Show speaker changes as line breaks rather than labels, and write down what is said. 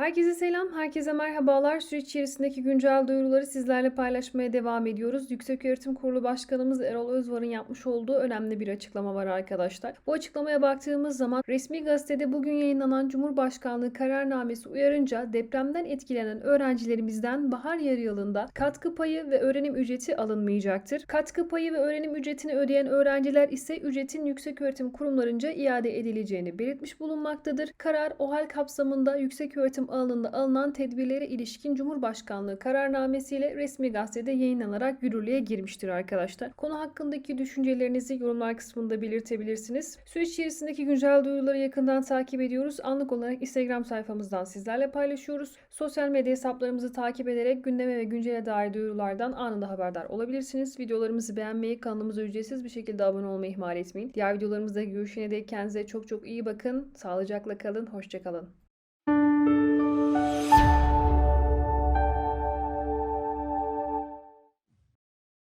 Herkese selam, herkese merhabalar. Süreç içerisindeki güncel duyuruları sizlerle paylaşmaya devam ediyoruz. Yükseköğretim Kurulu Başkanımız Erol Özvar'ın yapmış olduğu önemli bir açıklama var arkadaşlar. Bu açıklamaya baktığımız zaman resmi gazetede bugün yayınlanan Cumhurbaşkanlığı kararnamesi uyarınca depremden etkilenen öğrencilerimizden bahar yarı yılında katkı payı ve öğrenim ücreti alınmayacaktır. Katkı payı ve öğrenim ücretini ödeyen öğrenciler ise ücretin yükseköğretim kurumlarınca iade edileceğini belirtmiş bulunmaktadır. Karar OHAL kapsamında yükseköğretim alanında alınan tedbirlere ilişkin Cumhurbaşkanlığı kararnamesiyle resmi gazetede yayınlanarak yürürlüğe girmiştir arkadaşlar. Konu hakkındaki düşüncelerinizi yorumlar kısmında belirtebilirsiniz. Süreç içerisindeki güncel duyuruları yakından takip ediyoruz. Anlık olarak Instagram sayfamızdan sizlerle paylaşıyoruz. Sosyal medya hesaplarımızı takip ederek gündeme ve güncele dair duyurulardan anında haberdar olabilirsiniz. Videolarımızı beğenmeyi, kanalımıza ücretsiz bir şekilde abone olmayı ihmal etmeyin. Diğer videolarımızda görüşene dek kendinize çok çok iyi bakın. Sağlıcakla kalın, hoşçakalın.